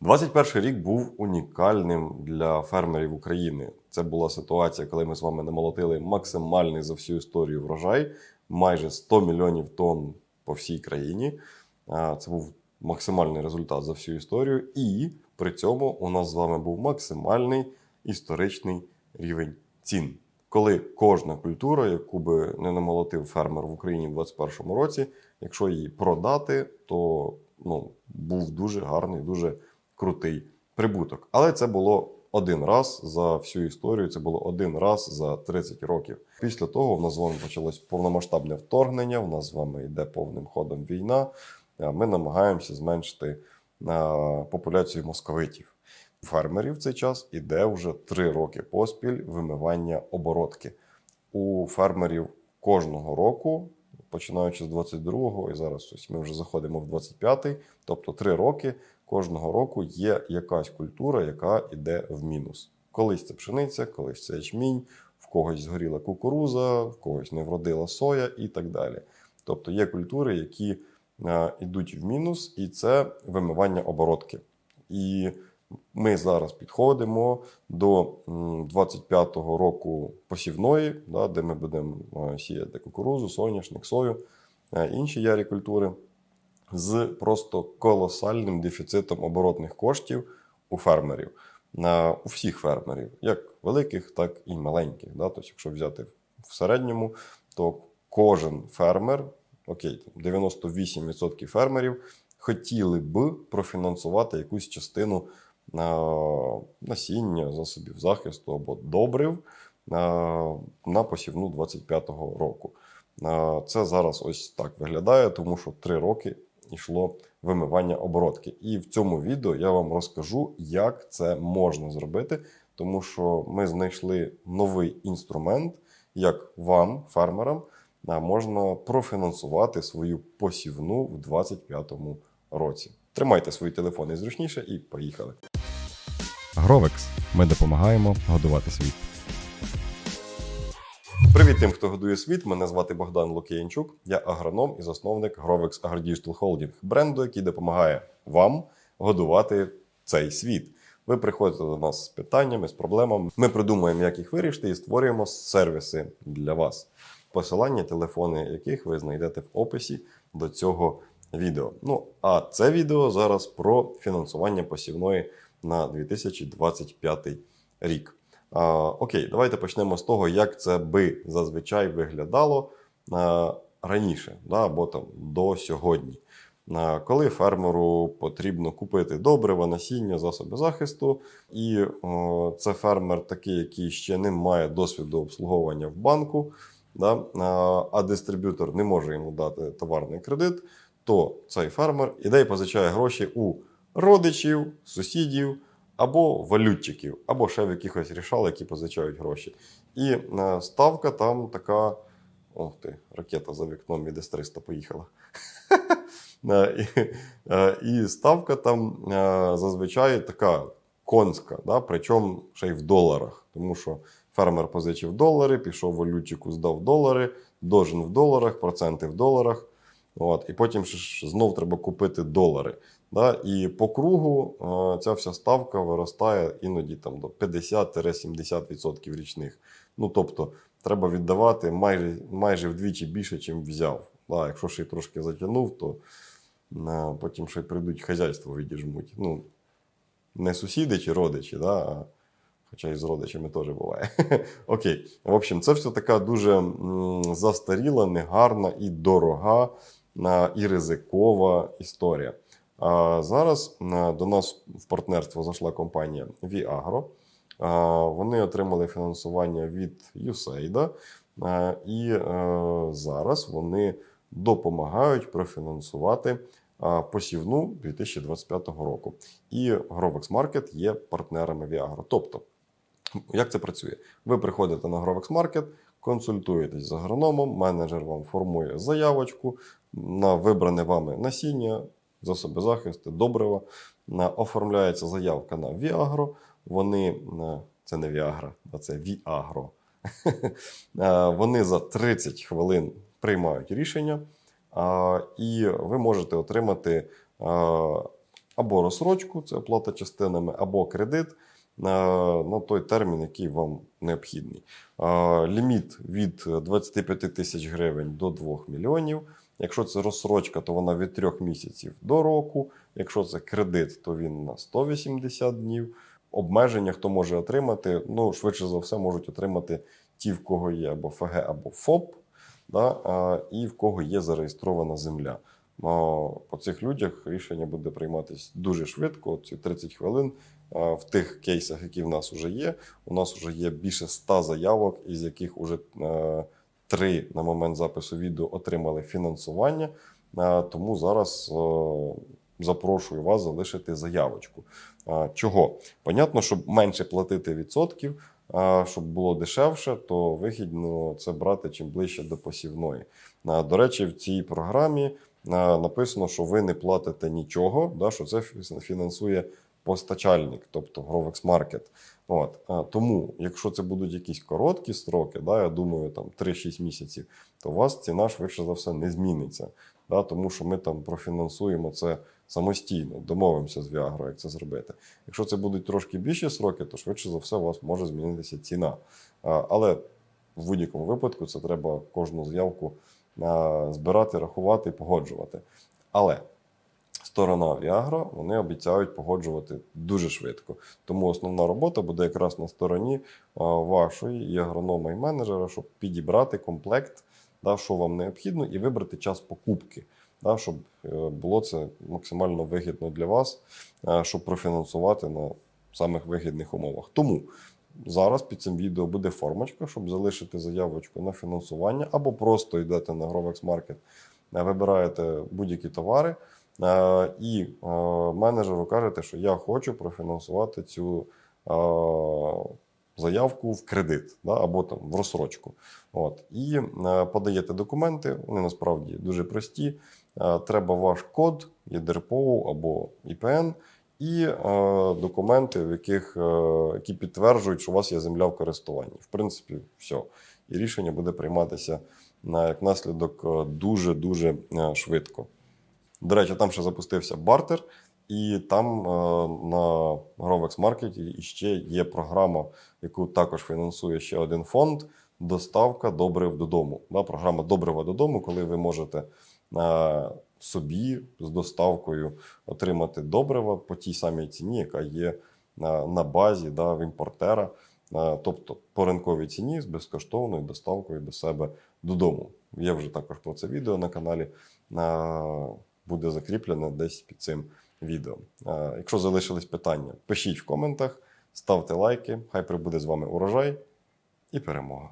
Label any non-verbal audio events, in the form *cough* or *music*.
21 рік був унікальним для фермерів України. Це була ситуація, коли ми з вами намолотили максимальний за всю історію врожай, майже 100 мільйонів тонн по всій країні. Це був максимальний результат за всю історію, і при цьому у нас з вами був максимальний історичний рівень цін. Коли кожна культура, яку би не намолотив фермер в Україні в 2021 році, якщо її продати, то ну, був дуже гарний, дуже крутий прибуток. Але це було один раз за всю історію, це було один раз за 30 років. Після того в нас з вами почалось повномасштабне вторгнення. В нас з вами йде повним ходом війна. Ми намагаємося зменшити популяцію московитів. Фермерів в цей час іде вже 3 роки поспіль вимивання оборотки. У фермерів кожного року, починаючи з 22-го, і зараз ось ми вже заходимо в 25-й, тобто 3 роки кожного року є якась культура, яка йде в мінус. Колись це пшениця, колись це ячмінь, в когось згоріла кукуруза, в когось не вродила соя і так далі.Тобто є культури, які е, йдуть в мінус, і це вимивання оборотки. І ми зараз підходимо до 25-го року посівної, да, де ми будемо е, сіяти кукурузу, соняшник, сою, е, інші ярі культури з просто колосальним дефіцитом оборотних коштів у фермерів, у всіх фермерів, як великих, так і маленьких. Да? Тобто, якщо взяти в середньому, то кожен фермер, окей, 98% фермерів хотіли б профінансувати якусь частину насіння, засобів захисту або добрив на посівну 25-го року. Це зараз ось так виглядає, тому що три роки йшло вимивання оборотки. І в цьому відео я вам розкажу, як це можна зробити, тому що ми знайшли новий інструмент, як вам, фермерам, можна профінансувати свою посівну в 2025 році. Тримайте свої телефони зручніше і поїхали. Гровекс. Ми допомагаємо годувати світ. Привіт тим, хто годує світ. Мене звати Богдан Лук'янчук. Я агроном і засновник Grovex AgriDigital Holding, бренду, який допомагає вам годувати цей світ. Ви приходите до нас з питаннями, з проблемами. Ми придумуємо, як їх вирішити, і створюємо сервіси для вас. Посилання, телефони яких ви знайдете в описі до цього відео. Ну а це відео зараз про фінансування посівної на 2025 рік. Окей, давайте почнемо з того, як це би зазвичай виглядало раніше, да, або там до сьогодні. Коли фермеру потрібно купити добрива, насіння, засоби захисту, і о, це фермер такий, який ще не має досвіду обслуговування в банку, да, а дистриб'ютор не може йому дати товарний кредит, то цей фермер іде і позичає гроші у родичів, сусідів або валютчиків, або ще в якихось рішал, які позичають гроші. І е, ставка там така. Ох ти, ракета за вікном від С-300 поїхала. *laughs* Е, і, е, ставка там зазвичай така конська, да? причому ще й в доларах. Тому що фермер позичив долари, пішов валютчику, здав долари, дожин в доларах, проценти в доларах. От, і потім ж знов треба купити долари. Да? І по кругу е, ця вся ставка виростає іноді там, до 50-70% річних. Ну, тобто, треба віддавати майже, майже вдвічі більше, чим взяв. Да? Якщо ще й трошки затягнув, то е, потім ще й прийдуть хазяйство відіжмуть. Ну, не сусіди чи родичі, да? а Хоча і з родичами теж буває. *laughs* Окей. В общем, це все така дуже застаріла, негарна і дорога і ризикова історія. Зараз до нас в партнерство зайшла компанія Viagro. Вони отримали фінансування від USAID, і е, зараз вони допомагають профінансувати посівну 2025 року. І Grovex Market є партнерами Viagro. Тобто, як це працює? Ви приходите на Grovex Market, консультуєтесь з агрономом, менеджер вам формує заявочку на вибране вами насіння, засоби захисту, добрива. Оформляється заявка на Viagro. Вони це не Viagra, а це Viagro. *laughs* Е, Вони за 30 хвилин приймають рішення, і ви можете отримати або розсрочку, це оплата частинами, або кредит е, на той термін, який вам необхідний. Е, Ліміт від 25 тисяч гривень до 2 мільйонів. Якщо це розсрочка, то вона від 3 місяців до року. Якщо це кредит, то він на 180 днів. Обмеження, хто може отримати, ну, швидше за все, можуть отримати ті, в кого є або ФГ, або ФОП, да, і в кого є зареєстрована земля. По цих людях рішення буде прийматися дуже швидко, ці 30 хвилин. В тих кейсах, які в нас вже є, у нас вже є більше 100 заявок, із яких вже три на момент запису відео отримали фінансування. Тому зараз е, запрошую вас залишити заявочку. Чого? Понятно, щоб менше платити відсотків, щоб було дешевше, то вигідно це брати чим ближче до посівної. До речі, в цій програмі написано, що ви не платите нічого, що це фінансує постачальник, тобто Grovex Market. От. Тому, якщо це будуть якісь короткі строки, да, я думаю, там 3-6 місяців, то у вас ціна швидше за все не зміниться. Да, тому що ми там профінансуємо це самостійно, домовимося з Viagra, як це зробити. Якщо це будуть трошки більші сроки, то швидше за все у вас може змінитися ціна. Але в будь-якому випадку це треба кожну заявку збирати, рахувати і погоджувати. Але сторона Viagra, вони обіцяють погоджувати дуже швидко. Тому основна робота буде якраз на стороні вашої і агронома і менеджера, щоб підібрати комплект, да, що вам необхідно, і вибрати час покупки, да, щоб е, було це максимально вигідно для вас, е, щоб профінансувати на самих вигідних умовах. Тому зараз під цим відео буде формочка, щоб залишити заявочку на фінансування, або просто йдете на Grovex Market, е, вибираєте будь-які товари. Е, І е, менеджеру кажете, що я хочу профінансувати цю е, заявку в кредит да, або там в розсрочку. От. І подаєте документи, вони насправді дуже прості. Треба ваш код, ЄДРПО або ІПН, і документи, в яких, які підтверджують, що у вас є земля в користуванні. В принципі, все. І рішення буде прийматися на, як наслідок е, дуже-дуже е, швидко. До речі, там ще запустився бартер, і там е, на Grovex Market ще є програма, яку також фінансує ще один фонд. Доставка добрив додому. Да, програма Добрива додому, коли ви можете е, собі з доставкою отримати добрива по тій самій ціні, яка є на, на базі да, в імпортера, Е, тобто по ринковій ціні з безкоштовною доставкою до себе додому. Є вже також про це відео на каналі. Е, Буде закріплене десь під цим відео. Е, Якщо залишились питання, пишіть в коментах, ставте лайки. Хай прибуде з вами урожай і перемога.